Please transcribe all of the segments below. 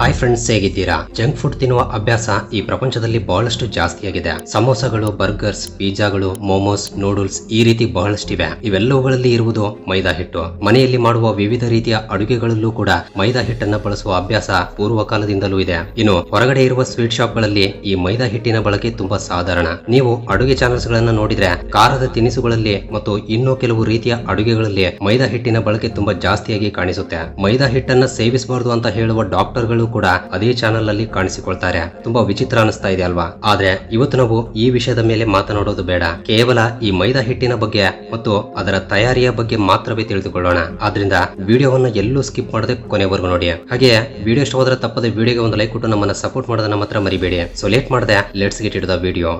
Hi friends ಹೇಗಿದ್ದೀರಾ? Junk food ತಿನ್ನುವ ಅಭ್ಯಾಸ ಈ ಪ್ರಪಂಚದಲ್ಲಿ ಬಹಳಷ್ಟು ಜಾಸ್ತಿಯಾಗಿದೆ. ಸಮೋಸಗಳು ಬರ್ಗರ್ಸ್ ಪಿಜ್ಜಾಗಳು ಮೋಮೋಸ್ ನೂಡಲ್ಸ್ ಈ ರೀತಿ ಬಹಳಷ್ಟಿವೆ. ಇವೆಲ್ಲವುಗಳಲ್ಲಿ ಇರುವುದು ಮೈದಾ ಹಿಟ್ಟು. ಮನೆಯಲ್ಲಿ ಮಾಡುವ ವಿವಿಧ ರೀತಿಯ ಅಡುಗೆಗಳಲ್ಲೂ ಕೂಡ ಮೈದಾ ಹಿಟ್ಟನ್ನ ಬಳಸುವ ಅಭ್ಯಾಸ ಪೂರ್ವ ಕಾಲದಿಂದಲೂ ಇದೆ. ಇನ್ನು ಹೊರಗಡೆ ಇರುವ ಸ್ವೀಟ್ ಶಾಪ್ಗಳಲ್ಲಿ ಈ ಮೈದಾ ಹಿಟ್ಟಿನ ಬಳಕೆ ತುಂಬಾ ಸಾಧಾರಣ. ನೀವು ಅಡುಗೆ ಚಾನಲ್ಸ್ ಗಳನ್ನ ನೋಡಿದ್ರೆ ಖಾರದ ತಿನಿಸುಗಳಲ್ಲಿ ಮತ್ತು ಇನ್ನೂ ಕೆಲವು ರೀತಿಯ ಅಡುಗೆಗಳಲ್ಲಿ ಮೈದಾ ಹಿಟ್ಟಿನ ಬಳಕೆ ತುಂಬಾ ಜಾಸ್ತಿಯಾಗಿ ಕಾಣಿಸುತ್ತೆ. ಮೈದಾ ಹಿಟ್ಟನ್ನ ಸೇವಿಸಬಾರದು ಅಂತ ಹೇಳುವ ಡಾಕ್ಟರ್ಗಳು ಕೂಡ ಅದೇ ಚಾನೆಲ್ ಅಲ್ಲಿ ಕಾಣಿಸಿಕೊಳ್ತಾರೆ. ತುಂಬಾ ವಿಚಿತ್ರ ಅನಿಸ್ತಾ ಇದೆ ಅಲ್ವಾ? ಆದ್ರೆ ಇವತ್ತು ನಾವು ಈ ವಿಷಯದ ಮೇಲೆ ಮಾತನಾಡೋದು ಬೇಡ. ಕೇವಲ ಈ ಮೈದಾ ಹಿಟ್ಟಿನ ಬಗ್ಗೆ ಮತ್ತು ಅದರ ತಯಾರಿಯ ಬಗ್ಗೆ ಮಾತ್ರವೇ ತಿಳಿದುಕೊಳ್ಳೋಣ. ಆದ್ರಿಂದ ವಿಡಿಯೋವನ್ನ ಎಲ್ಲೂ ಸ್ಕಿಪ್ ಮಾಡದೆ ಕೊನೆವರೆಗೂ ನೋಡಿ. ಹಾಗೆ ವಿಡಿಯೋ ಇಷ್ಟವಾದ್ರೆ ತಪ್ಪದೆ ವಿಡಿಯೋಗೆ ಒಂದು ಲೈಕ್ ಕೊಟ್ಟು ನಮ್ಮನ್ನ ಸಪೋರ್ಟ್ ಮಾಡೋದನ್ನ ಮಾತ್ರ ಮರಿಬೇಡಿ. ಸೊ ಲೇಟ್ ಮಾಡದೆ let's get it the video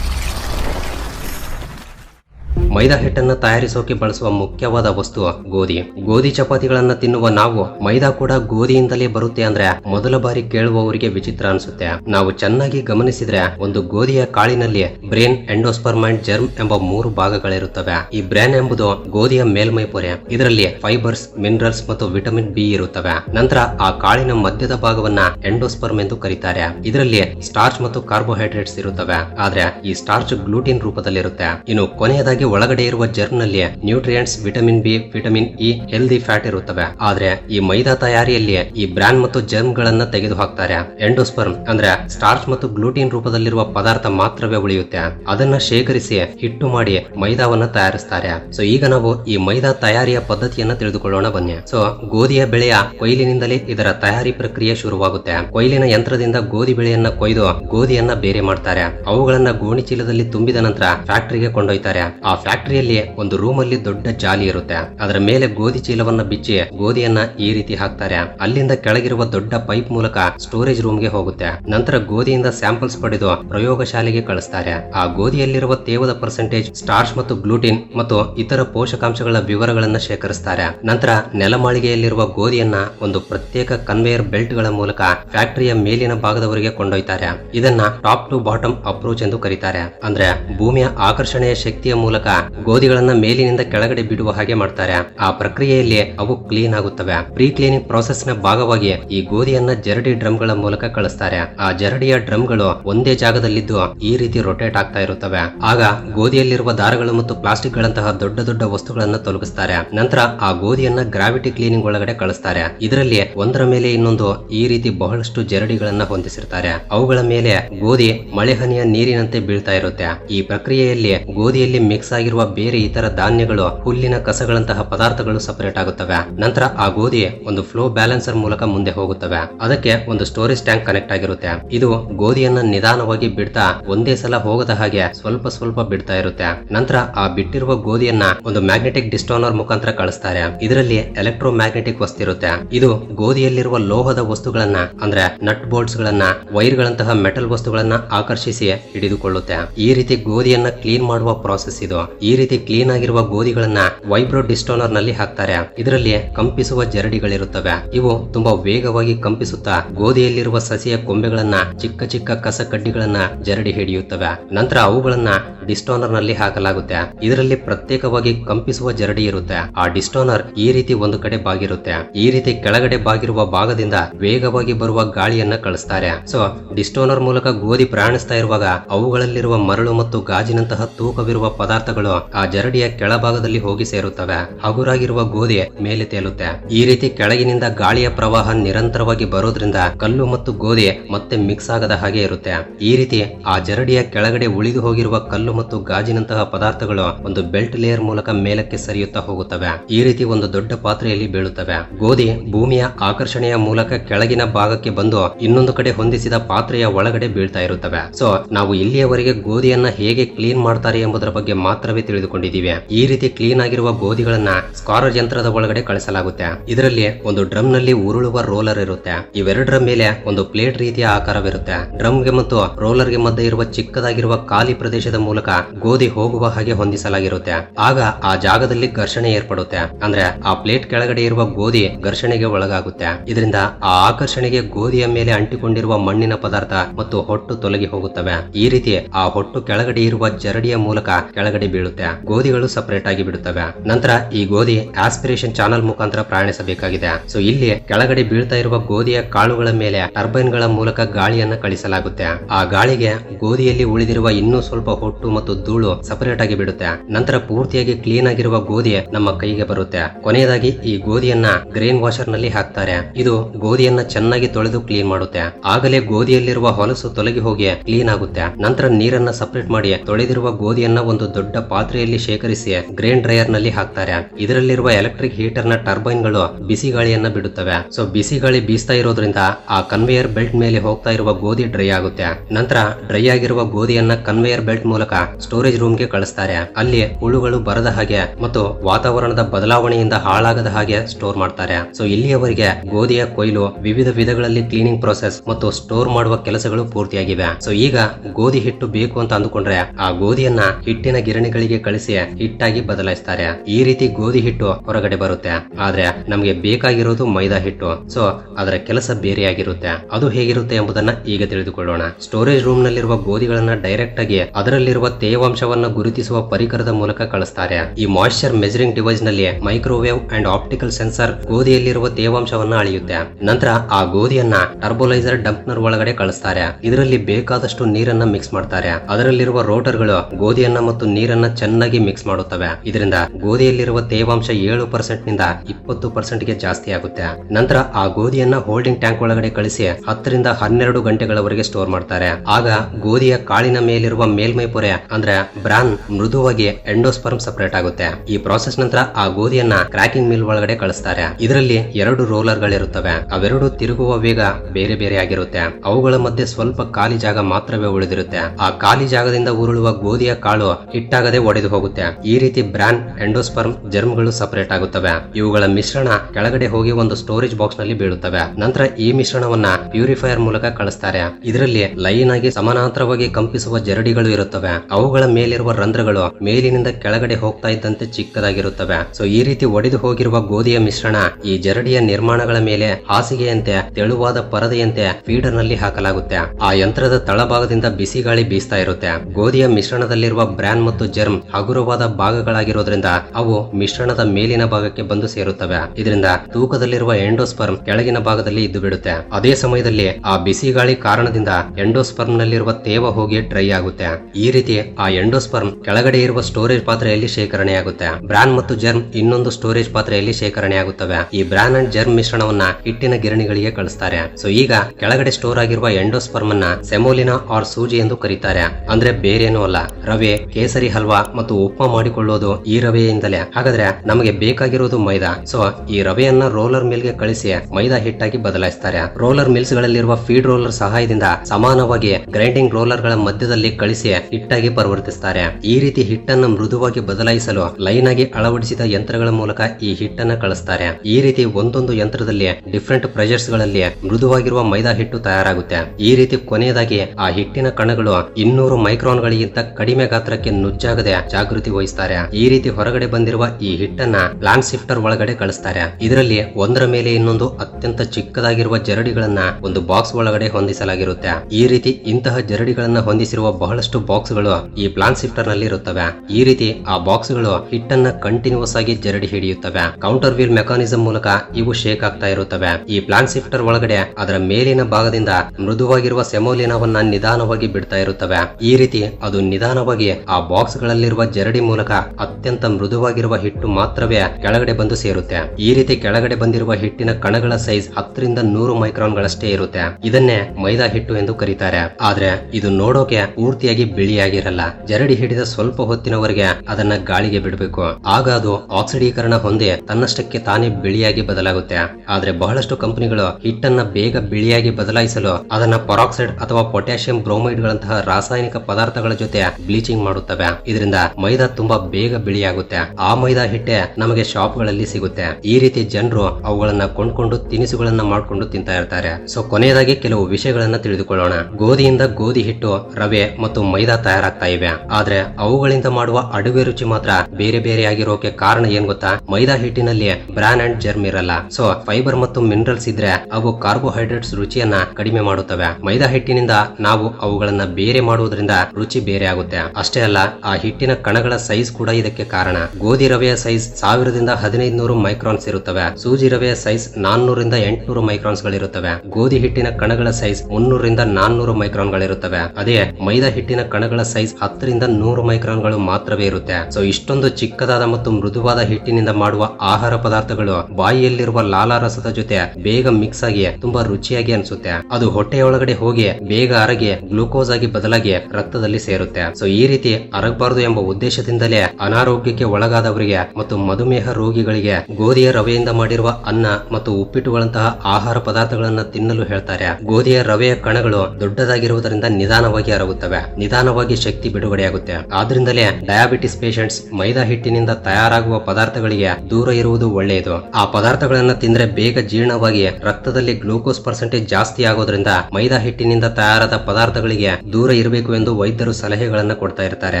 maida ಹಿಟ್ಟನ್ನ ತಯಾರಿಸೋಕೆ ಬಳಸುವ ಮುಖ್ಯವಾದ ವಸ್ತು ಗೋಧಿ. ಗೋಧಿ ಚಪಾತಿಗಳನ್ನ ತಿನ್ನುವ ನಾವು, ಮೈದಾ ಕೂಡ ಗೋಧಿಯಿಂದಲೇ ಬರುತ್ತೆ ಅಂದ್ರೆ ಮೊದಲ ಬಾರಿ ಕೇಳುವವರಿಗೆ ವಿಚಿತ್ರ ಅನ್ಸುತ್ತೆ. ನಾವು ಚೆನ್ನಾಗಿ ಗಮನಿಸಿದ್ರೆ ಒಂದು ಗೋಧಿಯ ಕಾಳಿನಲ್ಲಿ ಬ್ರೇನ್ ಎಂಡೋಸ್ಪರ್ಮ್ ಅಂಡ್ ಜರ್ಮ್ ಎಂಬ ಮೂರು ಭಾಗಗಳಿರುತ್ತವೆ. ಈ ಬ್ರೇನ್ ಎಂಬುದು ಗೋಧಿಯ ಮೇಲ್ಮೈ ಪೊರೆ. ಇದರಲ್ಲಿ ಫೈಬರ್ಸ್, ಮಿನರಲ್ಸ್ ಮತ್ತು ವಿಟಮಿನ್ ಬಿ ಇರುತ್ತವೆ. ನಂತರ ಆ ಕಾಳಿನ ಮಧ್ಯದ ಭಾಗವನ್ನ ಎಂಡೋಸ್ಪರ್ಮ್ ಎಂದು ಕರೀತಾರೆ. ಇದರಲ್ಲಿ ಸ್ಟಾರ್ಚ್ ಮತ್ತು ಕಾರ್ಬೋಹೈಡ್ರೇಟ್ಸ್ ಇರುತ್ತವೆ. ಆದ್ರೆ ಈ ಸ್ಟಾರ್ಚ್ ಗ್ಲೂಟಿನ್ ರೂಪದಲ್ಲಿರುತ್ತೆ. ಇನ್ನು ಕೊನೆಯದಾಗಿ ಒಳಗಡೆ ಇರುವ ಜರ್ಮ್ನಲ್ಲಿ nutrients, vitamin B, vitamin E, healthy fat ಇರುತ್ತವೆ. ಆದ್ರೆ ಈ ಮೈದಾ ತಯಾರಿಯಲ್ಲಿ ಈ ಬ್ರಾಂಡ್ ಮತ್ತು ಜರ್ಮ್ ಗಳನ್ನ ತೆಗೆದು ಹಾಕ್ತಾರೆ ಎಂಡೋಸ್ಪರ್ಮ್ ಅಂದ್ರೆ ಸ್ಟಾರ್ಚ್ ಮತ್ತು ಗ್ಲೂಟಿನ್ ರೂಪದಲ್ಲಿರುವ ಪದಾರ್ಥ ಮಾತ್ರವೇ ಉಳಿಯುತ್ತೆ. ಅದನ್ನ ಶೇಖರಿಸಿ ಹಿಟ್ಟು ಮಾಡಿ ಮೈದಾವನ್ನ ತಯಾರಿಸ್ತಾರೆ. ಸೊ, ಈಗ ನಾವು ಈ ಮೈದಾ ತಯಾರಿಯ ಪದ್ಧತಿಯನ್ನ ತಿಳಿದುಕೊಳ್ಳೋಣ ಬನ್ನಿ. ಸೊ, ಗೋಧಿಯ ಬೆಳೆಯ ಕೊಯ್ಲಿನಿಂದಲೇ ಇದರ ತಯಾರಿ ಪ್ರಕ್ರಿಯೆ ಶುರುವಾಗುತ್ತೆ. ಕೊಯ್ಲಿನ ಯಂತ್ರದಿಂದ ಗೋಧಿ ಬೆಳೆಯನ್ನ ಕೊಯ್ದು ಗೋಧಿಯನ್ನ ಬೇರೆ ಮಾಡ್ತಾರೆ. ಅವುಗಳನ್ನ ಗೋಣಿ ಚೀಲದಲ್ಲಿ ತುಂಬಿದ ನಂತರ ಫ್ಯಾಕ್ಟರಿಗೆ ಕೊಂಡೊಯ್ತಾರೆ. ಆ ಫ್ಯಾಕ್ಟರಿಯಲ್ಲಿ ಒಂದು ರೂಮಲ್ಲಿ ದೊಡ್ಡ ಜಾಲಿ ಇರುತ್ತೆ. ಅದರ ಮೇಲೆ ಗೋಧಿ ಚೀಲವನ್ನ ಬಿಚ್ಚಿ ಗೋಧಿಯನ್ನ ಈ ರೀತಿ ಹಾಕ್ತಾರೆ. ಅಲ್ಲಿಂದ ಕೆಳಗಿರುವ ದೊಡ್ಡ ಪೈಪ್ ಮೂಲಕ ಸ್ಟೋರೇಜ್ ರೂಮ್ಗೆ ಹೋಗುತ್ತೆ. ನಂತರ ಗೋಧಿಯಿಂದ ಸ್ಯಾಂಪಲ್ಸ್ ಪಡೆದು ಪ್ರಯೋಗಶಾಲೆಗೆ ಕಳಿಸ್ತಾರೆ. ಆ ಗೋಧಿಯಲ್ಲಿರುವ ತೇವದ ಪರ್ಸೆಂಟೇಜ್, ಸ್ಟಾರ್ಚ್ ಮತ್ತು ಗ್ಲೂಟಿನ್ ಮತ್ತು ಇತರ ಪೋಷಕಾಂಶಗಳ ವಿವರಗಳನ್ನ ಶೇಖರಿಸ್ತಾರೆ. ನಂತರ ನೆಲಮಾಳಿಗೆಯಲ್ಲಿರುವ ಗೋಧಿಯನ್ನ ಒಂದು ಪ್ರತ್ಯೇಕ ಕನ್ವೇಯರ್ ಬೆಲ್ಟ್ಗಳ ಮೂಲಕ ಫ್ಯಾಕ್ಟರಿಯ ಮೇಲಿನ ಭಾಗದವರೆಗೆ ಕೊಂಡೊಯ್ತಾರೆ. ಇದನ್ನ ಟಾಪ್ ಟು ಬಾಟಮ್ ಅಪ್ರೋಚ್ ಎಂದು ಕರೀತಾರೆ. ಅಂದ್ರೆ ಭೂಮಿಯ ಆಕರ್ಷಣೆಯ ಶಕ್ತಿಯ ಮೂಲಕ ಗೋಧಿಗಳನ್ನ ಮೇಲಿನಿಂದ ಕೆಳಗಡೆ ಬಿಡುವ ಹಾಗೆ ಮಾಡ್ತಾರೆ. ಆ ಪ್ರಕ್ರಿಯೆಯಲ್ಲಿ ಅವು ಕ್ಲೀನ್ ಆಗುತ್ತವೆ. ಪ್ರೀ ಕ್ಲೀನಿಂಗ್ ಪ್ರಾಸೆಸ್ನ ಭಾಗವಾಗಿ ಈ ಗೋಧಿಯನ್ನ ಜರಡಿ ಡ್ರಮ್ಗಳ ಮೂಲಕ ಕಳಿಸ್ತಾರೆ. ಆ ಜರಡಿಯ ಡ್ರಮ್ಗಳು ಒಂದೇ ಜಾಗದಲ್ಲಿದ್ದು ಈ ರೀತಿ ರೊಟೇಟ್ ಆಗ್ತಾ ಇರುತ್ತವೆ. ಆಗ ಗೋಧಿಯಲ್ಲಿರುವ ದಾರಗಳು ಮತ್ತು ಪ್ಲಾಸ್ಟಿಕ್ ಗಳಂತಹ ದೊಡ್ಡ ದೊಡ್ಡ ವಸ್ತುಗಳನ್ನ ತೊಲಗಿಸ್ತಾರೆ. ನಂತರ ಆ ಗೋಧಿಯನ್ನ ಗ್ರಾವಿಟಿ ಕ್ಲೀನಿಂಗ್ ಒಳಗಡೆ ಕಳಿಸ್ತಾರೆ. ಇದರಲ್ಲಿ ಒಂದರ ಮೇಲೆ ಇನ್ನೊಂದು ಈ ರೀತಿ ಬಹಳಷ್ಟು ಜರಡಿಗಳನ್ನ ಹೊಂದಿಸಿರ್ತಾರೆ. ಅವುಗಳ ಮೇಲೆ ಗೋಧಿ ಮಳೆ ಹನಿಯ ನೀರಿನಂತೆ ಬೀಳ್ತಾ ಇರುತ್ತೆ. ಈ ಪ್ರಕ್ರಿಯೆಯಲ್ಲಿ ಗೋಧಿಯಲ್ಲಿ ಮಿಕ್ಸ್ ಆಗಿರುವ ಬೇರೆ ಇತರ ಧಾನ್ಯಗಳು, ಹುಲ್ಲಿನ ಕಸಗಳಂತಹ ಪದಾರ್ಥಗಳು ಸಪರೇಟ್ ಆಗುತ್ತವೆ. ನಂತರ ಆ ಗೋಧಿ ಒಂದು ಫ್ಲೋ ಬ್ಯಾಲೆನ್ಸರ್ ಮೂಲಕ ಮುಂದೆ ಹೋಗುತ್ತವೆ. ಅದಕ್ಕೆ ಒಂದು ಸ್ಟೋರೇಜ್ ಟ್ಯಾಂಕ್ ಕನೆಕ್ಟ್ ಆಗಿರುತ್ತೆ. ಇದು ಗೋಧಿಯನ್ನ ನಿಧಾನವಾಗಿ ಬಿಡ್ತಾ ಒಂದೇ ಸಲ ಹೋಗದ ಹಾಗೆ ಸ್ವಲ್ಪ ಸ್ವಲ್ಪ ಬಿಡ್ತಾ ಇರುತ್ತೆ. ನಂತರ ಆ ಬಿಟ್ಟಿರುವ ಗೋಧಿಯನ್ನ ಒಂದು ಮ್ಯಾಗ್ನೆಟಿಕ್ ಡಿಸ್ಟೋನರ್ ಮುಖಾಂತರ ಕಳಿಸ್ತಾರೆ. ಇದರಲ್ಲಿ ಎಲೆಕ್ಟ್ರೋ ಮ್ಯಾಗ್ನೆಟಿಕ್ ವಸ್ತು ಇರುತ್ತೆ. ಇದು ಗೋಧಿಯಲ್ಲಿರುವ ಲೋಹದ ವಸ್ತುಗಳನ್ನ, ಅಂದ್ರೆ ನಟ್ ಬೋಲ್ಟ್ಸ್ ಗಳನ್ನ ವೈರ್ ಗಳಂತಹ ಮೆಟಲ್ ವಸ್ತುಗಳನ್ನ ಆಕರ್ಷಿಸಿ ಹಿಡಿದುಕೊಳ್ಳುತ್ತೆ. ಈ ರೀತಿ ಗೋಧಿಯನ್ನ ಕ್ಲೀನ್ ಮಾಡುವ ಪ್ರಾಸೆಸ್ ಇದು. ರೀತಿ ಕ್ಲೀನ್ ಆಗಿರುವ ಗೋಧಿಗಳನ್ನ ವೈಬ್ರೋ ಡಿಸ್ಟೋನರ್ನಲ್ಲಿ ಹಾಕ್ತಾರೆ. ಇದರಲ್ಲಿ ಕಂಪಿಸುವ ಜರಡಿಗಳಿರುತ್ತವೆ. ಇವು ತುಂಬಾ ವೇಗವಾಗಿ ಕಂಪಿಸುತ್ತಾ ಗೋಧಿಯಲ್ಲಿರುವ ಸಸಿಯ ಕೊಂಬೆಗಳನ್ನ ಚಿಕ್ಕ ಚಿಕ್ಕ ಕಸ ಕಡ್ಡಿಗಳನ್ನ ಜರಡಿ ಹಿಡಿಯುತ್ತವೆ. ನಂತರ ಅವುಗಳನ್ನ ಡಿಸ್ಟೋನರ್ನಲ್ಲಿ ಹಾಕಲಾಗುತ್ತೆ. ಇದರಲ್ಲಿ ಪ್ರತ್ಯೇಕವಾಗಿ ಕಂಪಿಸುವ ಜರಡಿ ಇರುತ್ತೆ. ಆ ಡಿಸ್ಟೋನರ್ ಈ ರೀತಿ ಒಂದು ಕಡೆ ಬಾಗಿರುತ್ತೆ. ಈ ರೀತಿ ಕೆಳಗಡೆ ಬಾಗಿರುವ ಭಾಗದಿಂದ ವೇಗವಾಗಿ ಬರುವ ಗಾಳಿಯನ್ನ ಕಳಿಸ್ತಾರೆ. ಸೊ, ಡಿಸ್ಟೋನರ್ ಮೂಲಕ ಗೋಧಿ ಪ್ರಯಾಣಿಸ್ತಾ ಇರುವಾಗ ಅವುಗಳಲ್ಲಿರುವ ಮರಳು ಮತ್ತು ಗಾಜಿನಂತಹ ತೂಕವಿರುವ ಪದಾರ್ಥಗಳು ಆ ಜರಡಿಯ ಕೆಳಭಾಗದಲ್ಲಿ ಹೋಗಿ ಸೇರುತ್ತವೆ. ಹಗುರಾಗಿರುವ ಗೋಧಿ ಮೇಲೆ ತೇಲುತ್ತೆ. ಈ ರೀತಿ ಕೆಳಗಿನಿಂದ ಗಾಳಿಯ ಪ್ರವಾಹ ನಿರಂತರವಾಗಿ ಬರೋದ್ರಿಂದ ಕಲ್ಲು ಮತ್ತು ಗೋಧಿ ಮತ್ತೆ ಮಿಕ್ಸ್ ಆಗದ ಹಾಗೆ ಇರುತ್ತೆ. ಈ ರೀತಿ ಆ ಜರಡಿಯ ಕೆಳಗಡೆ ಉಳಿದು ಹೋಗಿರುವ ಕಲ್ಲು ಮತ್ತು ಗಾಜಿನಂತಹ ಪದಾರ್ಥಗಳು ಒಂದು ಬೆಲ್ಟ್ ಲೇಯರ್ ಮೂಲಕ ಮೇಲಕ್ಕೆ ಸರಿಯುತ್ತಾ ಹೋಗುತ್ತವೆ. ಈ ರೀತಿ ಒಂದು ದೊಡ್ಡ ಪಾತ್ರೆಯಲ್ಲಿ ಬೀಳುತ್ತವೆ. ಗೋಧಿ ಭೂಮಿಯ ಆಕರ್ಷಣೆಯ ಮೂಲಕ ಕೆಳಗಿನ ಭಾಗಕ್ಕೆ ಬಂದು ಇನ್ನೊಂದು ಕಡೆ ಹೊಂದಿಸಿದ ಪಾತ್ರೆಯ ಒಳಗಡೆ ಬೀಳ್ತಾ ಇರುತ್ತವೆ. ಸೊ ನಾವು ಇಲ್ಲಿಯವರೆಗೆ ಗೋಧಿಯನ್ನ ಹೇಗೆ ಕ್ಲೀನ್ ಮಾಡ್ತಾರೆ ಎಂಬುದರ ಬಗ್ಗೆ ಮಾತ್ರವೇ ತಿಳಿದುಕೊಂಡಿದ್ದೀವಿ. ಈ ರೀತಿ ಕ್ಲೀನ್ ಆಗಿರುವ ಗೋಧಿಗಳನ್ನ ಸ್ಕಾರರ್ ಯಂತ್ರದ ಒಳಗಡೆ ಕಳಿಸಲಾಗುತ್ತೆ. ಇದರಲ್ಲಿ ಒಂದು ಡ್ರಮ್ನಲ್ಲಿ ಉರುಳುವ ರೋಲರ್ ಇರುತ್ತೆ. ಇವೆರಡರ ಮೇಲೆ ಒಂದು ಪ್ಲೇಟ್ ರೀತಿಯ ಆಕಾರವಿರುತ್ತೆ. ಡ್ರಮ್ಗೆ ಮತ್ತು ರೋಲರ್ಗೆ ಮಧ್ಯೆ ಇರುವ ಚಿಕ್ಕದಾಗಿರುವ ಖಾಲಿ ಪ್ರದೇಶದ ಮೂಲಕ ಗೋಧಿ ಹೋಗುವ ಹಾಗೆ ಹೊಂದಿಸಲಾಗಿರುತ್ತೆ. ಆಗ ಆ ಜಾಗದಲ್ಲಿ ಘರ್ಷಣೆ ಏರ್ಪಡುತ್ತೆ. ಅಂದ್ರೆ ಆ ಪ್ಲೇಟ್ ಕೆಳಗಡೆ ಇರುವ ಗೋಧಿ ಘರ್ಷಣೆಗೆ ಒಳಗಾಗುತ್ತೆ. ಇದರಿಂದ ಆ ಆಕರ್ಷಣೆಗೆ ಗೋಧಿಯ ಮೇಲೆ ಅಂಟಿಕೊಂಡಿರುವ ಮಣ್ಣಿನ ಪದಾರ್ಥ ಮತ್ತು ಹೊಟ್ಟು ತೊಲಗಿ ಹೋಗುತ್ತವೆ. ಈ ರೀತಿ ಆ ಹೊಟ್ಟು ಕೆಳಗಡೆ ಇರುವ ಜರಡಿಯ ಮೂಲಕ ಕೆಳಗಡೆ ಬೀಳುತ್ತೆ. ಗೋಧಿಗಳು ಸಪರೇಟ್ ಆಗಿ ಬಿಡುತ್ತವೆ. ನಂತರ ಈ ಗೋಧಿ ಆಸ್ಪಿರೇಷನ್ ಚಾನಲ್ ಮುಖಾಂತರ ಪ್ರಯಾಣಿಸಬೇಕಾಗಿದೆ. ಸೊ ಇಲ್ಲಿ ಕೆಳಗಡೆ ಬೀಳ್ತಾ ಇರುವ ಗೋಧಿಯ ಕಾಳುಗಳ ಮೇಲೆ ಟರ್ಬೈನ್ಗಳ ಮೂಲಕ ಗಾಳಿಯನ್ನ ಕಳಿಸಲಾಗುತ್ತೆ. ಆ ಗಾಳಿಗೆ ಗೋಧಿಯಲ್ಲಿ ಉಳಿದಿರುವ ಇನ್ನೂ ಸ್ವಲ್ಪ ಹೊಟ್ಟು ಮತ್ತು ಧೂಳು ಸಪರೇಟ್ ಆಗಿ ಬಿಡುತ್ತೆ. ನಂತರ ಪೂರ್ತಿಯಾಗಿ ಕ್ಲೀನ್ ಆಗಿರುವ ಗೋಧಿ ನಮ್ಮ ಕೈಗೆ ಬರುತ್ತೆ. ಕೊನೆಯದಾಗಿ ಈ ಗೋಧಿಯನ್ನ ಗ್ರೇನ್ ವಾಷರ್ನಲ್ಲಿ ಹಾಕ್ತಾರೆ. ಇದು ಗೋಧಿಯನ್ನ ಚೆನ್ನಾಗಿ ತೊಳೆದು ಕ್ಲೀನ್ ಮಾಡುತ್ತೆ. ಆಗಲೇ ಗೋಧಿಯಲ್ಲಿರುವ ಹೊಲಸು ತೊಲಗಿ ಹೋಗಿ ಕ್ಲೀನ್ ಆಗುತ್ತೆ. ನಂತರ ನೀರನ್ನ ಸಪರೇಟ್ ಮಾಡಿ ತೊಳೆದಿರುವ ಗೋಧಿಯನ್ನ ಒಂದು ದೊಡ್ಡ ಪಾತ್ರೆಯಲ್ಲಿ ಶೇಖರಿಸಿ ಗ್ರೇನ್ ಡ್ರೈಯರ್ನಲ್ಲಿ ಹಾಕ್ತಾರೆ. ಇದರಲ್ಲಿರುವ ಎಲೆಕ್ಟ್ರಿಕ್ ಹೀಟರ್ನ ಟರ್ಬೈನ್ಗಳು ಬಿಸಿ ಗಾಳಿಯನ್ನ ಬಿಡುತ್ತವೆ. ಸೊ ಬಿಸಿ ಗಾಳಿ ಬೀಸ್ತಾ ಇರೋದ್ರಿಂದ ಆ ಕನ್ವೇಯರ್ ಬೆಲ್ಟ್ ಮೇಲೆ ಹೋಗ್ತಾ ಇರುವ ಗೋಧಿ ಡ್ರೈ ಆಗುತ್ತೆ. ನಂತರ ಡ್ರೈ ಆಗಿರುವ ಗೋಧಿಯನ್ನ ಕನ್ವೇಯರ್ ಬೆಲ್ಟ್ ಮೂಲಕ ಸ್ಟೋರೇಜ್ ರೂಮ್ಗೆ ಕಳಿಸ್ತಾರೆ. ಅಲ್ಲಿ ಹುಳುಗಳು ಬರದ ಹಾಗೆ ಮತ್ತು ವಾತಾವರಣದ ಬದಲಾವಣೆಯಿಂದ ಹಾಳಾಗದ ಹಾಗೆ ಸ್ಟೋರ್ ಮಾಡ್ತಾರೆ. ಸೊ ಇಲ್ಲಿಯವರೆಗೆ ಗೋಧಿಯ ಕೊಯ್ಲು ವಿವಿಧ ವಿಧಗಳಲ್ಲಿ ಕ್ಲೀನಿಂಗ್ ಪ್ರೊಸೆಸ್ ಮತ್ತು ಸ್ಟೋರ್ ಮಾಡುವ ಕೆಲಸಗಳು ಪೂರ್ತಿಯಾಗಿವೆ. ಸೊ ಈಗ ಗೋಧಿ ಹಿಟ್ಟು ಬೇಕು ಅಂತ ಅಂದುಕೊಂಡ್ರೆ ಆ ಗೋಧಿಯನ್ನ ಹಿಟ್ಟಿನ ಗಿರಣಿಗಳಿಗೆ ಕಳಿಸಿ ಹಿಟ್ಟಾಗಿ ಬದಲಾಯಿಸ್ತಾರೆ. ಈ ರೀತಿ ಗೋಧಿ ಹಿಟ್ಟು ಹೊರಗಡೆ ಬರುತ್ತೆ. ಆದ್ರೆ ನಮಗೆ ಬೇಕಾಗಿರೋದು ಮೈದಾ ಹಿಟ್ಟು. ಸೊ ಅದರ ಕೆಲಸ ಬೇರೆಯಾಗಿರುತ್ತೆ. ಅದು ಹೇಗಿರುತ್ತೆ ಎಂಬುದನ್ನ ಈಗ ತಿಳಿದುಕೊಳ್ಳೋಣ. ಸ್ಟೋರೇಜ್ ರೂಮ್ ನಲ್ಲಿರುವ ಗೋಧಿಗಳನ್ನ ಡೈರೆಕ್ಟ್ ಆಗಿ ಅದರಲ್ಲಿರುವ ತೇವಾಂಶವನ್ನ ಗುರುತಿಸುವ ಪರಿಕರದ ಮೂಲಕ ಕಳಿಸ್ತಾರೆ. ಈ ಮಾಯಿಶ್ಚರ್ ಮೆಜರಿಂಗ್ ಡಿವೈಸ್ನಲ್ಲಿ ಮೈಕ್ರೋವೇವ್ ಅಂಡ್ ಆಪ್ಟಿಕಲ್ ಸೆನ್ಸರ್ ಗೋಧಿಯಲ್ಲಿರುವ ತೇವಾಂಶವನ್ನ ಅಳೆಯುತ್ತೆ. ನಂತರ ಆ ಗೋಧಿಯನ್ನ ಟರ್ಬೋಲೈಸರ್ ಡಂಪ್ನರ್ ಒಳಗಡೆ ಕಳಿಸ್ತಾರೆ. ಇದರಲ್ಲಿ ಬೇಕಾದಷ್ಟು ನೀರನ್ನ ಮಿಕ್ಸ್ ಮಾಡ್ತಾರೆ. ಅದರಲ್ಲಿರುವ ರೋಟರ್ಗಳು ಗೋಧಿಯನ್ನ ಮತ್ತು ನೀರನ್ನ ಚೆನ್ನಾಗಿ ಮಿಕ್ಸ್ ಮಾಡುತ್ತವೆ. ಇದರಿಂದ ಗೋಧಿಯಲ್ಲಿರುವ ತೇವಾಂಶ ಏಳು ಪರ್ಸೆಂಟ್ನಿಂದ ಇಪ್ಪತ್ತು ಪರ್ಸೆಂಟ್ಗೆ ಜಾಸ್ತಿ ಆಗುತ್ತೆ. ನಂತರ ಆ ಗೋಧಿಯನ್ನ ಹೋಲ್ಡಿಂಗ್ ಟ್ಯಾಂಕ್ ಒಳಗಡೆ ಕಳಿಸಿ ಹತ್ತರಿಂದ ಹನ್ನೆರಡು ಗಂಟೆಗಳವರೆಗೆ ಸ್ಟೋರ್ ಮಾಡ್ತಾರೆ. ಆಗ ಗೋಧಿಯ ಕಾಳಿನ ಮೇಲಿರುವ ಮೇಲ್ಮೈ ಪೊರೆ ಅಂದ್ರೆ ಬ್ರಾನ್ ಮೃದುವಾಗಿ ಎಂಡೋಸ್ಪರ್ಮ್ ಸಪರೇಟ್ ಆಗುತ್ತೆ. ಈ ಪ್ರಾಸೆಸ್ ನಂತರ ಆ ಗೋಧಿಯನ್ನ ಕ್ರ್ಯಾಕಿಂಗ್ ಮಿಲ್ ಒಳಗಡೆ ಕಳಿಸ್ತಾರೆ. ಇದರಲ್ಲಿ ಎರಡು ರೋಲರ್ ಗಳಿರುತ್ತವೆ. ಅವೆರಡು ತಿರುಗುವ ವೇಗ ಬೇರೆ ಬೇರೆ ಆಗಿರುತ್ತೆ. ಅವುಗಳ ಮಧ್ಯೆ ಸ್ವಲ್ಪ ಖಾಲಿ ಜಾಗ ಮಾತ್ರವೇ ಉಳಿದಿರುತ್ತೆ. ಆ ಖಾಲಿ ಜಾಗದಿಂದ ಉರುಳುವ ಗೋಧಿಯ ಕಾಳು ಹಿಟ್ಟಾಗದೆ ಒಡೆದು ಹೋಗುತ್ತೆ. ಈ ರೀತಿ ಬ್ರಾನ್ ಎಂಡೋಸ್ಪರ್ಮ್ ಜರ್ಮ್ಗಳು ಸಪರೇಟ್ ಆಗುತ್ತವೆ. ಇವುಗಳ ಮಿಶ್ರಣ ಕೆಳಗಡೆ ಹೋಗಿ ಒಂದು ಸ್ಟೋರೇಜ್ ಬಾಕ್ಸ್ನಲ್ಲಿ ಬೀಳುತ್ತವೆ. ನಂತರ ಈ ಮಿಶ್ರಣವನ್ನ ಪ್ಯೂರಿಫೈಯರ್ ಮೂಲಕ ಕಳಿಸ್ತಾರೆ. ಇದರಲ್ಲಿ ಲೈನ್ ಆಗಿ ಸಮಾನಾಂತರವಾಗಿ ಕಂಪಿಸುವ ಜರಡಿಗಳು ಇರುತ್ತವೆ. ಅವುಗಳ ಮೇಲಿರುವ ರಂಧ್ರಗಳು ಮೇಲಿನಿಂದ ಕೆಳಗಡೆ ಹೋಗ್ತಾ ಇದ್ದಂತೆ ಚಿಕ್ಕದಾಗಿರುತ್ತವೆ. ಸೊ ಈ ರೀತಿ ಒಡೆದು ಹೋಗಿರುವ ಗೋಧಿಯ ಮಿಶ್ರಣ ಈ ಜರಡಿಯ ನಿರ್ಮಾಣಗಳ ಮೇಲೆ ಹಾಸಿಗೆಯಂತೆ, ತೆಳುವಾದ ಪರದೆಯಂತೆ ಫೀಡರ್ನಲ್ಲಿ ಹಾಕಲಾಗುತ್ತೆ. ಆ ಯಂತ್ರದ ತಳಭಾಗದಿಂದ ಬಿಸಿ ಗಾಳಿ ಬೀಸ್ತಾ ಇರುತ್ತೆ. ಗೋಧಿಯ ಮಿಶ್ರಣದಲ್ಲಿರುವ ಬ್ರ್ಯಾನ್ ಮತ್ತು ಜರ್ಮ್ ಹಗುರವಾದ ಭಾಗಗಳಾಗಿರೋದ್ರಿಂದ ಅವು ಮಿಶ್ರಣದ ಮೇಲಿನ ಭಾಗಕ್ಕೆ ಬಂದು ಸೇರುತ್ತವೆ. ಇದರಿಂದ ತೂಕದಲ್ಲಿರುವ ಎಂಡೋಸ್ಪರ್ಮ್ ಕೆಳಗಿನ ಭಾಗದಲ್ಲಿ ಇದ್ದು ಬಿಡುತ್ತೆ. ಅದೇ ಸಮಯದಲ್ಲಿ ಆ ಬಿಸಿ ಗಾಳಿ ಕಾರಣದಿಂದ ಎಂಡೋಸ್ಪರ್ಮ್ ನಲ್ಲಿರುವ ತೇವ ಹೋಗಿ ಡ್ರೈ ಆಗುತ್ತೆ. ಈ ರೀತಿ ಆ ಎಂಡೋಸ್ಪರ್ಮ್ ಕೆಳಗಡೆ ಇರುವ ಸ್ಟೋರೇಜ್ ಪಾತ್ರೆಯಲ್ಲಿ ಶೇಖರಣೆಯಾಗುತ್ತೆ. ಬ್ರಾನ್ ಮತ್ತು ಜರ್ಮ್ ಇನ್ನೊಂದು ಸ್ಟೋರೇಜ್ ಪಾತ್ರೆಯಲ್ಲಿ ಶೇಖರಣೆಯಾಗುತ್ತವೆ. ಈ ಬ್ರಾನ್ ಅಂಡ್ ಜರ್ಮ್ ಮಿಶ್ರಣವನ್ನ ಹಿಟ್ಟಿನ ಗಿರಣಿಗಳಿಗೆ ಕಳಿಸ್ತಾರೆ. ಸೊ ಈಗ ಕೆಳಗಡೆ ಸ್ಟೋರ್ ಆಗಿರುವ ಎಂಡೋಸ್ಪರ್ಮ್ ಅನ್ನ ಸೆಮೋಲಿನಾ ಆರ್ ಸೂಜಿ ಎಂದು ಕರೀತಾರೆ. ಅಂದ್ರೆ ಬೇರೇನೂ ಅಲ್ಲ. ರವೆ, ಕೇಸರಿ ಹಲ್ವಾ ಮತ್ತು ಉಪ್ಮಾ ಮಾಡಿಕೊಳ್ಳೋದು ಈ ರವೆಯಿಂದಲೇ. ಹಾಗಾದ್ರೆ ನಮಗೆ ಬೇಕಾಗಿರೋದು ಮೈದಾ. ಸೊ ಈ ರವೆಯನ್ನ ರೋಲರ್ ಮಿಲ್ಗೆ ಕಳಿಸಿ ಮೈದಾ ಹಿಟ್ಟಾಗಿ ಬದಲಾಯಿಸ್ತಾರೆ. ರೋಲರ್ ಮಿಲ್ಸ್ ಗಳಲ್ಲಿರುವ ಫೀಡ್ ರೋಲರ್ ಸಹಾಯದಿಂದ ಸಮಾನವಾಗಿ ಗ್ರೈಂಡಿಂಗ್ ರೋಲರ್ಗಳ ಮಧ್ಯದಲ್ಲಿ ಕಳಿಸಿ ಹಿಟ್ಟಾಗಿ ಪರಿವರ್ತಿಸ್ತಾರೆ. ಈ ರೀತಿ ಹಿಟ್ಟನ್ನು ಮೃದುವಾಗಿ ಬದಲಾಯಿಸಲು ಲೈನ್ ಆಗಿ ಅಳವಡಿಸಿದ ಯಂತ್ರಗಳ ಮೂಲಕ ಈ ಹಿಟ್ಟನ್ನ ಕಳಿಸ್ತಾರೆ. ಈ ರೀತಿ ಒಂದೊಂದು ಯಂತ್ರದಲ್ಲಿ ಡಿಫ್ರೆಂಟ್ ಪ್ರೆಷರ್ಸ್ಗಳಲ್ಲಿ ಮೃದುವಾಗಿರುವ ಮೈದಾ ಹಿಟ್ಟು ತಯಾರಾಗುತ್ತೆ. ಈ ರೀತಿ ಕೊನೆಯದಾಗಿ ಆ ಹಿಟ್ಟಿನ ಕಣಗಳು ಇನ್ನೂರು ಮೈಕ್ರಾನ್ ಗಳಿಗಿಂತ ಕಡಿಮೆ ಗಾತ್ರಕ್ಕೆ ನುಜ್ಜಾಗದೆ ಜಾಗೃತಿ ವಹಿಸ್ತಾರೆ. ಈ ರೀತಿ ಹೊರಗಡೆ ಬಂದಿರುವ ಈ ಹಿಟ್ಟನ್ನ ಲ್ಯಾಂಡ್ ಶಿಫ್ಟರ್ ಒಳಗಡೆ ಕಳಿಸ್ತಾರೆ. ಇದರಲ್ಲಿ ಒಂದರ ಮೇಲೆ ಇನ್ನೊಂದು ಅತ್ಯಂತ ಚಿಕ್ಕದಾಗಿರುವ ಜರಡಿಗಳನ್ನ ಒಂದು ಬಾಕ್ಸ್ ಒಳಗಡೆ ಹೊಂದಿಸಲಾಗಿರುತ್ತೆ. ಈ ರೀತಿ ಇಂತಹ ಜರಡಿಗಳನ್ನ ಹೊಂದಿಸಿರುವ ಬಹಳಷ್ಟು ಬಾಕ್ಸ್ಗಳು ಈ ಪ್ಲಾಂಟ್ ಶಿಫ್ಟರ್ನಲ್ಲಿ ಇರುತ್ತವೆ. ಈ ರೀತಿ ಆ ಬಾಕ್ಸ್ಗಳು ಹಿಟ್ಟನ್ನ ಕಂಟಿನ್ಯೂಸ್ ಆಗಿ ಜರಡಿ ಹಿಡಿಯುತ್ತವೆ. ಕೌಂಟರ್ ವೀಲ್ ಮೆಕಾನಿಸಂ ಮೂಲಕ ಇವು ಶೇಕ್ ಆಗ್ತಾ ಇರುತ್ತವೆ. ಈ ಪ್ಲಾಂಟ್ ಶಿಫ್ಟರ್ ಒಳಗಡೆ ಅದರ ಮೇಲಿನ ಭಾಗದಿಂದ ಮೃದುವಾಗಿರುವ ಸೆಮೋಲಿನವನ್ನ ನಿಧಾನವಾಗಿ ಬಿಡ್ತಾ ಇರುತ್ತವೆ. ಈ ರೀತಿ ಅದು ನಿಧಾನವಾಗಿ ಆ ಬಾಕ್ಸ್ ಗಳಲ್ಲಿರುವ ಜರಡಿ ಮೂಲಕ ಅತ್ಯಂತ ಮೃದುವಾಗಿರುವ ಹಿಟ್ಟು ಮಾತ್ರವೇ ಕೆಳಗಡೆ ಬಂದು ಸೇರುತ್ತೆ. ಈ ರೀತಿ ಕೆಳಗಡೆ ಬಂದಿರುವ ಹಿಟ್ಟಿನ ಕಣಗಳ ಸೈಜ್ ಹತ್ತರಿಂದ ನೂರು ಮೈಕ್ರಾನ್ ಗಳಷ್ಟೇ ಇರುತ್ತೆ. ಇದನ್ನೇ ಮೈದಾ ಹಿಟ್ಟು ಎಂದು ಕರೀತಾರೆ. ಆದ್ರೆ ಇದು ನೋಡೋಕೆ ಪೂರ್ತಿಯಾಗಿ ಬಿಳಿಯಾಗಿರಲ್ಲ. ಜರಡಿ ಹಿಡಿದ ಸ್ವಲ್ಪ ಹೊತ್ತಿನವರೆಗೆ ಅದನ್ನ ಗಾಳಿಗೆ ಬಿಡಬೇಕು. ಆಗ ಅದು ಆಕ್ಸಿಡೀಕರಣ ಹೊಂದಿ ತನ್ನಷ್ಟಕ್ಕೆ ತಾನೇ ಬಿಳಿಯಾಗಿ ಬದಲಾಗುತ್ತೆ. ಆದ್ರೆ ಬಹಳಷ್ಟು ಕಂಪನಿಗಳು ಹಿಟ್ಟನ್ನ ಬೇಗ ಬಿಳಿಯಾಗಿ ಬದಲಾಯಿಸಲು ಅದನ್ನ ಪರಾಕ್ಸೈಡ್ ಅಥವಾ ಪೊಟ್ಯಾಷಿಯಂ ಬ್ರೋಮೈಡ್ ಗಳಂತಹ ರಾಸಾಯನಿಕ ಪದಾರ್ಥಗಳ ಜೊತೆ ಬ್ಲೀಚಿಂಗ್ ಮಾಡುತ್ತವೆ. ಇದರಿಂದ ಇರೋದ್ರಿಂದ ಮೈದಾ ತುಂಬಾ ಬೇಗ ಬಿಳಿಯಾಗುತ್ತೆ. ಆ ಮೈದಾ ಹಿಟ್ಟೆ ನಮಗೆ ಶಾಪ್ಗಳಲ್ಲಿ ಸಿಗುತ್ತೆ. ಈ ರೀತಿ ಜನರು ಅವುಗಳನ್ನ ಕೊಂಡ್ಕೊಂಡು ತಿನಿಸುಗಳನ್ನ ಮಾಡ್ಕೊಂಡು ತಿಂತಾ ಇರ್ತಾರೆ. ಸೊ ಕೊನೆಯದಾಗಿ ಕೆಲವು ವಿಷಯಗಳನ್ನ ತಿಳಿದುಕೊಳ್ಳೋಣ. ಗೋಧಿಯಿಂದ ಗೋಧಿ ಹಿಟ್ಟು, ರವೆ ಮತ್ತು ಮೈದಾ ತಯಾರಾಗ್ತಾ ಇವೆ. ಆದ್ರೆ ಅವುಗಳಿಂದ ಮಾಡುವ ಅಡುಗೆ ರುಚಿ ಮಾತ್ರ ಬೇರೆ ಬೇರೆ ಆಗಿರೋಕೆ ಕಾರಣ ಏನ್ ಗೊತ್ತಾ? ಮೈದಾ ಹಿಟ್ಟಿನಲ್ಲಿ ಬ್ರಾನ್ ಅಂಡ್ ಜರ್ಮ್ ಇರಲ್ಲ. ಸೊ ಫೈಬರ್ ಮತ್ತು ಮಿನರಲ್ಸ್ ಇದ್ರೆ ಅವು ಕಾರ್ಬೋಹೈಡ್ರೇಟ್ಸ್ ರುಚಿಯನ್ನ ಕಡಿಮೆ ಮಾಡುತ್ತವೆ. ಮೈದಾ ಹಿಟ್ಟಿನಿಂದ ನಾವು ಅವುಗಳನ್ನ ಬೇರೆ ಮಾಡುವುದರಿಂದ ರುಚಿ ಬೇರೆ ಆಗುತ್ತೆ. ಅಷ್ಟೇ ಅಲ್ಲ, ಆ ಹಿಟ್ಟಿನ ಕಣಗಳ ಸೈಜ್ ಕೂಡ ಇದಕ್ಕೆ ಕಾರಣ. ಗೋಧಿ ರವೆಯ ಸೈಜ್ ಸಾವಿರದಿಂದ ಹದಿನೈದು ಮೈಕ್ರಾನ್ಸ್ ಇರುತ್ತವೆ. ಸೂಜಿ ರವೆಯ ಸೈಜ್ ನಾನ್ನೂರಿಂದ ಎಂಟುನೂರು ಮೈಕ್ರಾನ್ಸ್ ಗಳಿರುತ್ತವೆ ಗೋಧಿ ಹಿಟ್ಟಿನ ಕಣಗಳ ಸೈಜ್ ಮುನ್ನೂರಿಂದ ನಾನ್ನೂರು ಮೈಕ್ರಾನ್ ಗಳಿರುತ್ತವೆ ಅದೇ, ಮೈದಾ ಹಿಟ್ಟಿನ ಕಣಗಳ ಸೈಜ್ ಹತ್ತರಿಂದ ನೂರು ಮೈಕ್ರಾನ್ಗಳು ಮಾತ್ರವೇ ಇರುತ್ತೆ. ಸೊ, ಇಷ್ಟೊಂದು ಚಿಕ್ಕದಾದ ಮತ್ತು ಮೃದುವಾದ ಹಿಟ್ಟಿನಿಂದ ಮಾಡುವ ಆಹಾರ ಪದಾರ್ಥಗಳು ಬಾಯಿಯಲ್ಲಿರುವ ಲಾಲಾರಸದ ಜೊತೆ ಬೇಗ ಮಿಕ್ಸ್ ಆಗಿ ತುಂಬಾ ರುಚಿಯಾಗಿ ಅನಿಸುತ್ತೆ. ಅದು ಹೊಟ್ಟೆಯೊಳಗಡೆ ಹೋಗಿ ಬೇಗ ಅರಗಿ ಗ್ಲೂಕೋಸ್ ಆಗಿ ಬದಲಾಗಿ ರಕ್ತದಲ್ಲಿ ಸೇರುತ್ತೆ. ಸೊ, ಈ ರೀತಿ ಅರಗಬಾರದು ಎಂಬ ಉದ್ದೇಶದಿಂದಲೇ ಅನಾರೋಗ್ಯಕ್ಕೆ ಒಳಗಾದವರಿಗೆ ಮತ್ತು ಮಧುಮೇಹ ರೋಗಿಗಳಿಗೆ ಗೋಧಿಯ ರವೆಯಿಂದ ಮಾಡಿರುವ ಅನ್ನ ಮತ್ತು ಉಪ್ಪಿಟ್ಟುಗಳಂತಹ ಆಹಾರ ಪದಾರ್ಥಗಳನ್ನ ತಿನ್ನಲು ಹೇಳ್ತಾರೆ. ಗೋಧಿಯ ರವೆಯ ಕಣಗಳು ದೊಡ್ಡದಾಗಿರುವುದರಿಂದ ನಿಧಾನವಾಗಿ ಅರಗುತ್ತವೆ ನಿಧಾನವಾಗಿ ಶಕ್ತಿ ಬಿಡುಗಡೆಯಾಗುತ್ತೆ. ಆದ್ರಿಂದಲೇ ಡಯಾಬಿಟಿಸ್ ಪೇಷಂಟ್ಸ್ ಮೈದಾ ಹಿಟ್ಟಿನಿಂದ ತಯಾರಾಗುವ ಪದಾರ್ಥಗಳಿಗೆ ದೂರ ಇರುವುದು ಒಳ್ಳೆಯದು. ಆ ಪದಾರ್ಥಗಳನ್ನ ತಿಂದ್ರೆ ಬೇಗ ಜೀರ್ಣವಾಗಿ ರಕ್ತದಲ್ಲಿ ಗ್ಲೂಕೋಸ್ ಪರ್ಸೆಂಟೇಜ್ ಜಾಸ್ತಿ ಆಗೋದ್ರಿಂದ ಮೈದಾ ಹಿಟ್ಟಿನಿಂದ ತಯಾರಾದ ಪದಾರ್ಥಗಳಿಗೆ ದೂರ ಇರಬೇಕು ಎಂದು ವೈದ್ಯರು ಸಲಹೆಗಳನ್ನ ಕೊಡ್ತಾ ಇರ್ತಾರೆ.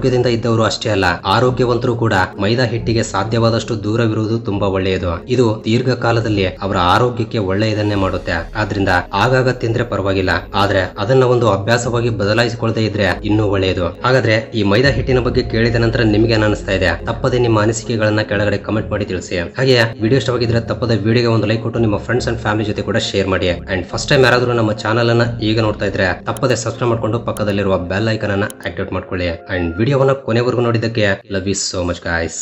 ಅನಾರೋಗ್ಯದಿಂದ ಇದ್ದವರು ಅಷ್ಟೇ ಅಲ್ಲ, ಆರೋಗ್ಯವಂತರು ಕೂಡ ಮೈದಾ ಹಿಟ್ಟಿಗೆ ಸಾಧ್ಯವಾದಷ್ಟು ದೂರವಿರುವುದು ತುಂಬಾ ಒಳ್ಳೆಯದು. ಇದು ದೀರ್ಘಕಾಲದಲ್ಲಿ ಅವರ ಆರೋಗ್ಯಕ್ಕೆ ಒಳ್ಳೆಯದನ್ನೇ ಮಾಡುತ್ತೆ. ಆದ್ರಿಂದ ಆಗಾಗ ತಿಂದ್ರೆ ಪರವಾಗಿಲ್ಲ, ಆದ್ರೆ ಅದನ್ನ ಒಂದು ಅಭ್ಯಾಸವಾಗಿ ಬದಲಾಯಿಸಿಕೊಳ್ಳದೆ ಇದ್ರೆ ಇನ್ನೂ ಒಳ್ಳೆಯದು. ಹಾಗಾದ್ರೆ ಈ ಮೈದಾ ಹಿಟ್ಟಿನ ಬಗ್ಗೆ ಕೇಳಿದ ನಂತರ ನಿಮಗೆ ಅನಿಸ್ತಾ ಇದೆ? ತಪ್ಪದೆ ನಿಮ್ಮ ಅನಿಸಿಕೆಗಳನ್ನ ಕೆಳಗಡೆ ಕಮೆಂಟ್ ಮಾಡಿ ತಿಳಿಸಿ. ಹಾಗೆ ವಿಡಿಯೋ ಇಷ್ಟವಾಗಿದ್ರೆ ತಪ್ಪದ ವಿಡಿಯೋಗೆ ಒಂದು ಲೈಕ್ ಕೊಟ್ಟು ನಿಮ್ಮ ಫ್ರೆಂಡ್ಸ್ ಅಂಡ್ ಫ್ಯಾಮಿಲಿ ಜೊತೆ ಕೂಡ ಶೇರ್ ಮಾಡಿ. ಅಂಡ್ ಫಸ್ಟ್ ಟೈಮ್ ಯಾರಾದ್ರೂ ನಮ್ಮ ಚಾನಲ್ ಅನ್ನ ಈಗ ನೋಡ್ತಾ ಇದ್ರೆ, ತಪ್ಪದೆ ಸಬ್ಸ್ಕ್ರೈಬ್ ಮಾಡ್ಕೊಂಡು ಪಕ್ಕದಲ್ಲಿರುವ ಬೆಲ್ ಐಕನ್ ಅನ್ನ ಆಕ್ಟಿವೇಟ್ ಮಾಡ್ಕೊಳ್ಳಿ. ಅಂಡ್ ವಿಡಿಯೋವನ್ನ ಕೊನೆವರೆಗೂ ನೋಡಿದ್ದಕ್ಕೆ love you so much guys